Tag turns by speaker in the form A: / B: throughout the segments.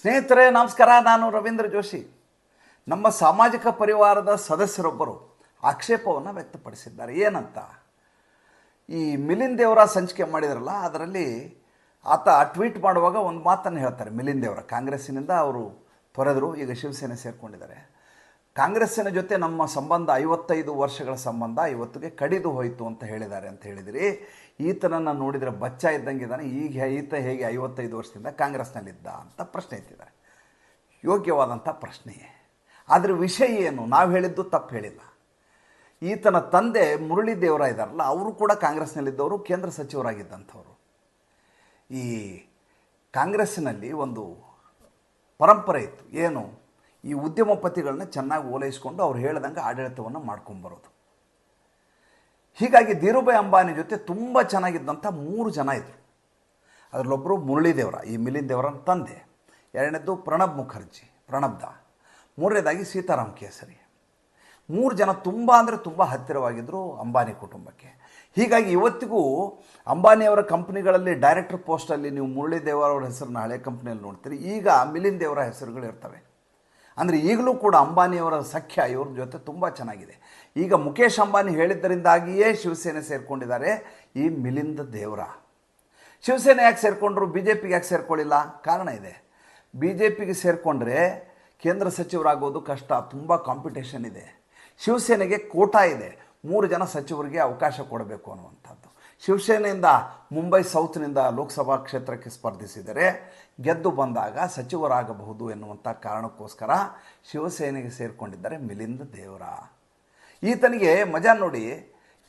A: ಸ್ನೇಹಿತರೆ, ನಮಸ್ಕಾರ. ನಾನು ರವೀಂದ್ರ ಜೋಶಿ. ನಮ್ಮ ಸಾಮಾಜಿಕ ಪರಿವಾರದ ಸದಸ್ಯರೊಬ್ಬರು ಆಕ್ಷೇಪವನ್ನು ವ್ಯಕ್ತಪಡಿಸಿದ್ದಾರೆ. ಏನಂತ? ಈ ಮಿಲಿಂದ್ ದೇವರ ಸಂಚಿಕೆ ಮಾಡಿದ್ರಲ್ಲ, ಅದರಲ್ಲಿ ಆತ ಟ್ವೀಟ್ ಮಾಡುವಾಗ ಒಂದು ಮಾತನ್ನು ಹೇಳ್ತಾರೆ. ಮಿಲಿಂದೇವರ ಕಾಂಗ್ರೆಸ್ಸಿನಿಂದ ಅವರು ತೊರೆದರು, ಈಗ ಶಿವಸೇನೆ ಸೇರಿಕೊಂಡಿದ್ದಾರೆ. ಕಾಂಗ್ರೆಸ್ಸಿನ ಜೊತೆ ನಮ್ಮ ಸಂಬಂಧ ಐವತ್ತೈದು ವರ್ಷಗಳ ಸಂಬಂಧ ಇವತ್ತಿಗೆ ಕಡಿದು ಹೋಯಿತು ಅಂತ ಹೇಳಿದ್ದಾರೆ ಅಂತ ಹೇಳಿದಿರಿ. ಈತನನ್ನು ನೋಡಿದರೆ ಬಚ್ಚ ಇದ್ದಂಗೆ ಇದ್ದಾನೆ. ಈಗ ಈತ ಹೇಗೆ ಐವತ್ತೈದು ವರ್ಷದಿಂದ ಕಾಂಗ್ರೆಸ್ನಲ್ಲಿದ್ದ ಅಂತ ಪ್ರಶ್ನೆ ಎತ್ತಿದ್ದಾರೆ ಯೋಗ್ಯವಾದಂಥ ಪ್ರಶ್ನೆಯೇ. ಆದರೆ ವಿಷಯ ಏನು? ನಾವು ಹೇಳಿದ್ದು ತಪ್ಪು ಹೇಳಿಲ್ಲ. ಈತನ ತಂದೆ ಮುರಳಿ ದೇವರ ಇದ್ದಾರಲ್ಲ ಅವರು ಕೂಡ ಕಾಂಗ್ರೆಸ್ನಲ್ಲಿದ್ದವರು, ಕೇಂದ್ರ ಸಚಿವರಾಗಿದ್ದಂಥವರು. ಈ ಕಾಂಗ್ರೆಸ್ಸಿನಲ್ಲಿ ಒಂದು ಪರಂಪರೆ ಇತ್ತು. ಏನು? ಈ ಉದ್ಯಮಪತಿಗಳನ್ನ ಚೆನ್ನಾಗಿ ಓಲೈಸ್ಕೊಂಡು ಅವ್ರು ಹೇಳ್ದಂಗೆ ಆಡಳಿತವನ್ನು ಮಾಡ್ಕೊಂಬರೋದು ಹೀಗಾಗಿ ಧೀರುಭಾಯ್ ಅಂಬಾನಿ ಜೊತೆ ತುಂಬ ಚೆನ್ನಾಗಿದ್ದಂಥ ಮೂರು ಜನ ಇದ್ದರು ಅದರಲ್ಲೊಬ್ಬರು ಮುರಳೀದೇವರ, ಈ ಮಿಲಿನ್ ದೇವರನ ತಂದೆ. ಎರಡನೇದು ಪ್ರಣಬ್ ಮುಖರ್ಜಿ ಪ್ರಣಬ್ದ ಮೂರನೇದಾಗಿ ಸೀತಾರಾಮ್ ಕೇಸರಿ. ಮೂರು ಜನ ತುಂಬ ಅಂದರೆ ತುಂಬ ಹತ್ತಿರವಾಗಿದ್ದರು ಅಂಬಾನಿ ಕುಟುಂಬಕ್ಕೆ. ಹೀಗಾಗಿ ಇವತ್ತಿಗೂ ಅಂಬಾನಿಯವರ ಕಂಪ್ನಿಗಳಲ್ಲಿ ಡೈರೆಕ್ಟರ್ ಪೋಸ್ಟಲ್ಲಿ ನೀವು ಮುರುಳಿ ದೇವರ ಅವರ ಹೆಸರನ್ನ ಹಳೆ ಕಂಪ್ನಿಯಲ್ಲಿ ನೋಡ್ತೀರಿ. ಈಗ ಮಿಲಿನ್ ದೇವರ ಹೆಸರುಗಳು ಇರ್ತವೆ ಅಂದರೆ ಈಗಲೂ ಕೂಡ ಅಂಬಾನಿಯವರ ಸಖ್ಯ ಇವ್ರ ಜೊತೆ ತುಂಬ ಚೆನ್ನಾಗಿದೆ. ಈಗ ಮುಖೇಶ್ ಅಂಬಾನಿ ಹೇಳಿದ್ದರಿಂದಾಗಿಯೇ ಶಿವಸೇನೆ ಸೇರಿಕೊಂಡಿದ್ದಾರೆ. ಈ ಮಿಲಿಂದ ದೇವರ. ಶಿವಸೇನೆ ಯಾಕೆ ಸೇರಿಕೊಂಡ್ರು? ಬಿ ಜೆ ಪಿಗೆ ಯಾಕೆ ಸೇರ್ಕೊಳ್ಳಿಲ್ಲ? ಕಾರಣ ಇದೆ. ಬಿ ಜೆ ಪಿಗೆ ಸೇರಿಕೊಂಡ್ರೆ ಕೇಂದ್ರ ಸಚಿವರಾಗೋದು ಕಷ್ಟ, ತುಂಬ ಕಾಂಪಿಟೇಷನ್ ಇದೆ. ಶಿವಸೇನೆಗೆ ಕೋಟಾ ಇದೆ. ಮೂರು ಜನ ಸಚಿವರಿಗೆ ಅವಕಾಶ ಕೊಡಬೇಕು ಅನ್ನುವಂಥದ್ದು. ಶಿವಸೇನೆಯಿಂದ ಮುಂಬೈ ಸೌತ್ನಿಂದ ಲೋಕಸಭಾ ಕ್ಷೇತ್ರಕ್ಕೆ ಸ್ಪರ್ಧಿಸಿದರೆ ಗೆದ್ದು ಬಂದಾಗ ಸಚಿವರಾಗಬಹುದು ಎನ್ನುವಂಥ ಕಾರಣಕ್ಕೋಸ್ಕರ ಶಿವಸೇನೆಗೆ ಸೇರಿಕೊಂಡಿದ್ದಾರೆ ಮಿಲಿಂದ ದೇವರ. ಈತನಿಗೆ ಮಜಾ ನೋಡಿ,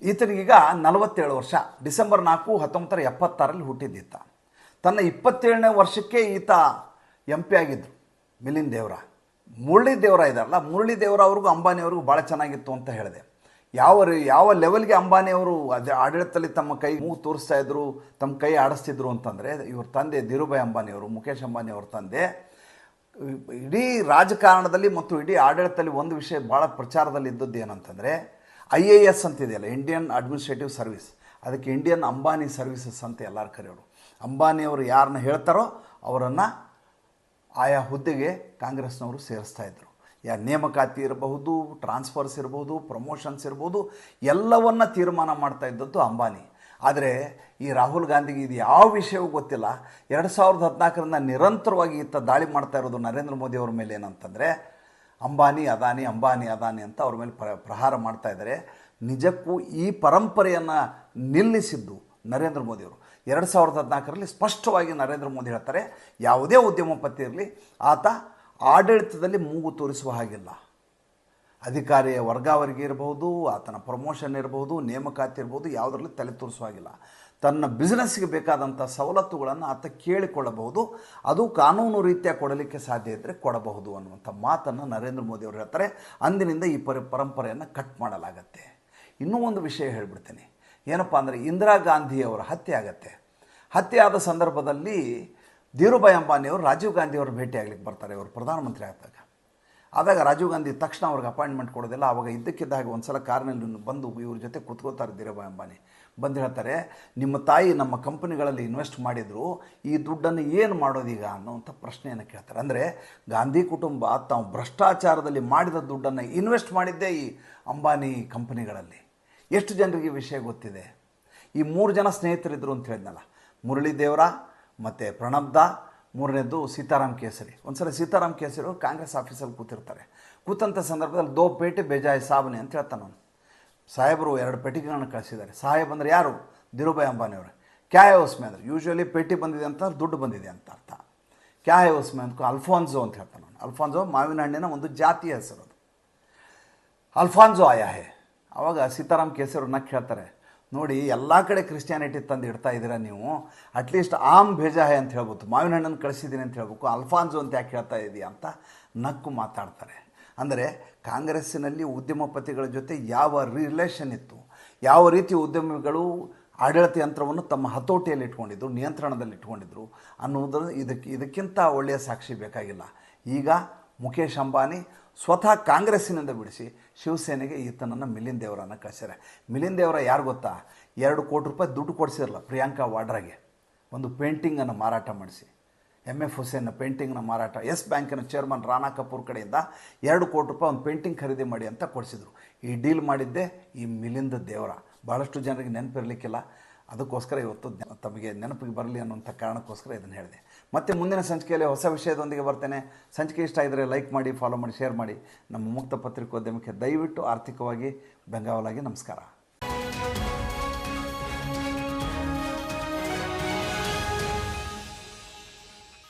A: ಈತನಿಗೀಗ ನಲವತ್ತೇಳು ವರ್ಷ. ಡಿಸೆಂಬರ್ ನಾಲ್ಕು ಹತ್ತೊಂಬತ್ತರ ಎಪ್ಪತ್ತಾರಲ್ಲಿ ಹುಟ್ಟಿದ್ದೀತ ತನ್ನ ಇಪ್ಪತ್ತೇಳನೇ ವರ್ಷಕ್ಕೆ ಈತ ಎಂ ಪಿ ಆಗಿದ್ದರು, ಮಿಲಿಂದ್ ದೇವರ. ಮುರಳಿ ದೇವರ ಇದ್ದಾರಲ್ಲ ಮುರಳಿ ದೇವರ ಅವ್ರಿಗೂ ಅಂಬಾನಿಯವ್ರಿಗೂ ಭಾಳ ಚೆನ್ನಾಗಿತ್ತು ಅಂತ ಹೇಳಿದೆ. ಯಾವ ಯಾವ ಲೆವೆಲ್ಗೆ ಅಂಬಾನಿಯವರು ಅದೇ ಆಡಳಿತದಲ್ಲಿ ತಮ್ಮ ಕೈ ಮೂ ತೋರಿಸ್ತಾ ಇದ್ರು, ತಮ್ಮ ಕೈ ಆಡಿಸ್ತಿದ್ರು ಅಂತಂದರೆ, ಇವ್ರ ತಂದೆ ಧೀರುಭಾಯ್ ಅಂಬಾನಿಯವರು ಮುಖೇಶ್ ಅಂಬಾನಿ ಅವ್ರ ತಂದೆ, ಇಡೀ ರಾಜಕಾರಣದಲ್ಲಿ ಮತ್ತು ಇಡೀ ಆಡಳಿತದಲ್ಲಿ ಒಂದು ವಿಷಯ ಭಾಳ ಪ್ರಚಾರದಲ್ಲಿ ಇದ್ದದ್ದು ಏನಂತಂದರೆ, ಐ ಎ ಎಸ್ ಅಂತಿದೆಯಲ್ಲ ಇಂಡಿಯನ್ ಅಡ್ಮಿನಿಸ್ಟ್ರೇಟಿವ್ ಸರ್ವಿಸ್ ಅದಕ್ಕೆ ಇಂಡಿಯನ್ ಅಂಬಾನಿ ಸರ್ವಿಸಸ್ ಅಂತ ಎಲ್ಲರೂ ಕರೆಯೋರು. ಅಂಬಾನಿಯವರು ಯಾರನ್ನ ಹೇಳ್ತಾರೋ ಅವರನ್ನು ಆಯಾ ಹುದ್ದೆಗೆ ಕಾಂಗ್ರೆಸ್ನವರು ಸೇರಿಸ್ತಾ ಇದ್ದರು ಯಾ ನೇಮಕಾತಿ ಇರಬಹುದು ಟ್ರಾನ್ಸ್ಫರ್ಸ್ ಇರಬಹುದು ಪ್ರಮೋಷನ್ಸ್ ಇರ್ಬೋದು ಎಲ್ಲವನ್ನ ತೀರ್ಮಾನ ಮಾಡ್ತಾ ಇದ್ದದ್ದು ಅಂಬಾನಿ. ಆದರೆ ಈ ರಾಹುಲ್ ಗಾಂಧಿಗೆ ಇದು ಯಾವ ವಿಷಯವೂ ಗೊತ್ತಿಲ್ಲ. ಎರಡು ಸಾವಿರದ ಹದಿನಾಲ್ಕರಿಂದ ನಿರಂತರವಾಗಿ ಇತ್ತ ದಾಳಿ ಮಾಡ್ತಾ ಇರೋದು ನರೇಂದ್ರ ಮೋದಿ ಅವ್ರ ಮೇಲೆ ಏನಂತಂದರೆ, ಅಂಬಾನಿ ಅದಾನಿ ಅಂಬಾನಿ ಅದಾನಿ ಅಂತ ಅವ್ರ ಮೇಲೆ ಪ್ರ, ಪ್ರಹಾರ ಮಾಡ್ತಾ ಇದ್ದಾರೆ ನಿಜಕ್ಕೂ ಈ ಪರಂಪರೆಯನ್ನು ನಿಲ್ಲಿಸಿದ್ದು ನರೇಂದ್ರ ಮೋದಿಯವರು ಎರಡು ಸಾವಿರದ ಹದಿನಾಲ್ಕರಲ್ಲಿ ಸ್ಪಷ್ಟವಾಗಿ ನರೇಂದ್ರ ಮೋದಿ ಹೇಳ್ತಾರೆ, ಯಾವುದೇ ಉದ್ಯಮಪತಿ ಇರಲಿ, ಆತ ಆಡಳಿತದಲ್ಲಿ ಮೂಗು ತೋರಿಸುವ ಹಾಗಿಲ್ಲ. ಅಧಿಕಾರಿಯ ವರ್ಗಾವರಿಗೆ ಇರಬಹುದು, ಆತನ ಪ್ರಮೋಷನ್ ಇರಬಹುದು, ನೇಮಕಾತಿ ಇರ್ಬೋದು ಯಾವುದರಲ್ಲಿ ತಲೆ ತೋರಿಸುವ ಹಾಗಿಲ್ಲ. ತನ್ನ ಬಿಸ್ನೆಸ್ಗೆ ಬೇಕಾದಂಥ ಸವಲತ್ತುಗಳನ್ನು ಆತ ಕೇಳಿಕೊಳ್ಳಬಹುದು. ಅದು ಕಾನೂನು ರೀತಿಯ ಕೊಡಲಿಕ್ಕೆ ಸಾಧ್ಯ ಇದ್ದರೆ ಕೊಡಬಹುದು ಅನ್ನುವಂಥ ಮಾತನ್ನು ನರೇಂದ್ರ ಮೋದಿ ಅವರು ಹೇಳ್ತಾರೆ. ಅಂದಿನಿಂದ ಈ ಪರಿ, ಪರಂಪರೆಯನ್ನು ಕಟ್ ಮಾಡಲಾಗತ್ತೆ. ಇನ್ನೂ ಒಂದು ವಿಷಯ ಹೇಳ್ಬಿಡ್ತೀನಿ. ಏನಪ್ಪ ಅಂದರೆ ಇಂದಿರಾ ಗಾಂಧಿಯವರ ಹತ್ಯೆ ಆಗತ್ತೆ. ಹತ್ಯೆ ಆದ ಸಂದರ್ಭದಲ್ಲಿ ಧೀರುಭಾಯ್ ಅಂಬಾನಿಯವರು ರಾಜೀವ್ ಗಾಂಧಿ ಅವರು ಭೇಟಿಯಾಗಲಿಕ್ಕೆ ಬರ್ತಾರೆ, ಇವರು ಪ್ರಧಾನಮಂತ್ರಿ ಆದಾಗ. ಆದಾಗ ರಾಜೀವ್ ಗಾಂಧಿ ತಕ್ಷಣ ಅವ್ರಿಗೆ ಅಪಾಯಿಂಟ್ಮೆಂಟ್ ಕೊಡೋದಿಲ್ಲ, ಆವಾಗ ಇದ್ದಕ್ಕಿದ್ದಾಗ ಒಂದು ಸಲ ಕಾರಿನಲ್ಲಿ ಬಂದು ಇವ್ರ ಜೊತೆ ಕುತ್ಕೋತಾರೆ ಧೀರುಭಾಯಿ ಅಂಬಾನಿ. ಬಂದು ಹೇಳ್ತಾರೆ, ನಿಮ್ಮ ತಾಯಿ ನಮ್ಮ ಕಂಪನಿಗಳಲ್ಲಿ ಇನ್ವೆಸ್ಟ್ ಮಾಡಿದ್ರು, ಈ ದುಡ್ಡನ್ನು ಏನು ಮಾಡೋದೀಗ? ಅನ್ನೋವಂಥ ಪ್ರಶ್ನೆಯನ್ನು ಕೇಳ್ತಾರೆ. ಅಂದರೆ ಗಾಂಧಿ ಕುಟುಂಬ ತಾವು ಭ್ರಷ್ಟಾಚಾರದಲ್ಲಿ ಮಾಡಿದ ದುಡ್ಡನ್ನು ಇನ್ವೆಸ್ಟ್ ಮಾಡಿದ್ದೇ ಈ ಅಂಬಾನಿ ಕಂಪನಿಗಳಲ್ಲಿ. ಎಷ್ಟು ಜನರಿಗೆ ವಿಷಯ ಗೊತ್ತಿದೆ? ಈ ಮೂರು ಜನ ಸ್ನೇಹಿತರಿದ್ದರು ಅಂತ ಹೇಳಿದ್ನಲ್ಲ ಮುರಳಿ ದೇವರ ಮತ್ತು ಪ್ರಣಬ್ದ ಮೂರನೇದು ಸೀತಾರಾಮ್ ಕೇಸರಿ. ಒಂದ್ಸಲ ಸೀತಾರಾಮ್ ಕೇಸರಿ ಅವರು ಕಾಂಗ್ರೆಸ್ ಆಫೀಸಲ್ಲಿ ಕೂತಿರ್ತಾರೆ. ಕೂತಂಥ ಸಂದರ್ಭದಲ್ಲಿ ದೋ ಪೇಟೆ ಬೇಜಾಯ್ ಸಾಬನೆ ಅಂತ ಹೇಳ್ತಾನೆ ಅವನು. ಸಾಹೇಬರು ಎರಡು ಪೆಟ್ಟಿಗೆಗಳನ್ನು ಕಳಿಸಿದ್ದಾರೆ. ಸಾಹೇಬ್ ಅಂದರೆ ಯಾರು? ಧೀರುಭಾಯ್ ಅಂಬಾನಿಯವರು. ಕ್ಯಾ ಕ್ಯಾಯ ಉಸ್ಮೆ ಅಂದರೆ? ಯೂಶ್ವಲಿ ಪೇಟಿ ಬಂದಿದೆ ಅಂತ ದುಡ್ಡು ಬಂದಿದೆ ಅಂತ ಅರ್ಥ. ಕ್ಯಾ ಹೇ ಉಸ್ಮೆ ಅಂತ ಅಲ್ಫಾನ್ಸೋ ಅಂತ ಹೇಳ್ತಾನೆ ಅವನು. ಅಲ್ಫಾನ್ಸೋ ಮಾವಿನ ಹಣ್ಣಿನ ಒಂದು ಜಾತಿಯ ಹೆಸರು ಅದು. ಅಲ್ಫಾನ್ಸೋ ಆಯಾ ಹೇ. ಆವಾಗ ಸೀತಾರಾಮ್ ಕೇಸರಿ ಅವ್ರನ್ನ ಹೇಳ್ತಾರೆ ನೋಡಿ, ಎಲ್ಲ ಕಡೆ ಕ್ರಿಶ್ಚಿಯಾನಿಟಿ ತಂದು ಇಡ್ತಾ ಇದ್ದೀರಾ ನೀವು? ಅಟ್ಲೀಸ್ಟ್ ಆಮ್ ಭೇಜಾ ಹೇ ಅಂತ ಹೇಳ್ಬೋದು, ಮಾವಿನ ಹಣ್ಣನ್ನು ಕಳಿಸಿದ್ದೀನಿ ಅಂತ ಹೇಳ್ಬೇಕು, ಅಲ್ಫಾನ್ಸು ಅಂತ ಯಾಕೆ ಹೇಳ್ತಾ ಇದೆಯಾ ಅಂತ ನಕ್ಕು ಮಾತಾಡ್ತಾರೆ. ಅಂದರೆ ಕಾಂಗ್ರೆಸ್ಸಿನಲ್ಲಿ ಉದ್ಯಮಪತಿಗಳ ಜೊತೆ ಯಾವ ರಿಲೇಷನ್ ಇತ್ತು? ಯಾವ ರೀತಿ ಉದ್ಯಮಿಗಳು ಆಡಳಿತ ಯಂತ್ರವನ್ನು ತಮ್ಮ ಹತೋಟಿಯಲ್ಲಿ ಇಟ್ಕೊಂಡಿದ್ರು ನಿಯಂತ್ರಣದಲ್ಲಿ ಇಟ್ಕೊಂಡಿದ್ರು ಅನ್ನೋದನ್ನು ಇದಕ್ಕೆ, ಇದಕ್ಕಿಂತ ಒಳ್ಳೆಯ ಸಾಕ್ಷಿ ಬೇಕಾಗಿಲ್ಲ. ಈಗ ಮುಖೇಶ್ ಅಂಬಾನಿ ಸ್ವತಃ ಕಾಂಗ್ರೆಸ್ಸಿನಿಂದ ಬಿಡಿಸಿ ಶಿವಸೇನೆಗೆ ಈತನನ್ನು ಮಿಲಿಂದ್ ದೇವರನ್ನು ಕಳಿಸ್ಯಾರೆ. ಮಿಲಿಂದ್ ದೇವರ ಯಾರು ಗೊತ್ತಾ? ಎರಡು ಕೋಟಿ ರೂಪಾಯಿ ದುಡ್ಡು ಕೊಡಿಸಿರಲ್ಲ ಪ್ರಿಯಾಂಕಾ ವಾಡ್ರಾಗೆ. ಒಂದು ಪೇಂಟಿಂಗನ್ನು ಮಾರಾಟ ಮಾಡಿಸಿ. ಎಂ ಎಫ್ ಹುಸೇನ್ ಪೇಂಟಿಂಗ್ನ ಮಾರಾಟ. ಎಸ್ ಬ್ಯಾಂಕಿನ ಚೇರ್ಮನ್ ರಾಣಾ ಕಪೂರ್ ಕಡೆಯಿಂದ ಎರಡು ಕೋಟಿ ರೂಪಾಯಿ ಒಂದು ಪೇಂಟಿಂಗ್ ಖರೀದಿ ಮಾಡಿ ಅಂತ ಕೊಡಿಸಿದರು. ಈ ಡೀಲ್ ಮಾಡಿದ್ದೆ ಈ ಮಿಲಿಂದ ದೇವರ. ಭಾಳಷ್ಟು ಜನರಿಗೆ ನೆನಪಿರಲಿಕ್ಕಿಲ್ಲ. ಅದಕ್ಕೋಸ್ಕರ ಇವತ್ತು ತಮಗೆ ನೆನಪಿಗೆ ಬರಲಿ ಅನ್ನುವಂಥ ಕಾರಣಕ್ಕೋಸ್ಕರ ಇದನ್ನು ಹೇಳಿದೆ. ಮತ್ತೆ ಮುಂದಿನ ಸಂಚಿಕೆಯಲ್ಲಿ ಹೊಸ ವಿಷಯದೊಂದಿಗೆ ಬರ್ತೇನೆ. ಸಂಚಿಕೆ ಇಷ್ಟ ಇದ್ದರೆ ಲೈಕ್ ಮಾಡಿ ಫಾಲೋ ಮಾಡಿ ಶೇರ್ ಮಾಡಿ. ನಮ್ಮ ಮುಕ್ತ ಪತ್ರಿಕೋದ್ಯಮಕ್ಕೆ ದಯವಿಟ್ಟು ಆರ್ಥಿಕವಾಗಿ ಬೆಂಗಾವಲಾಗಿ ನಮಸ್ಕಾರ.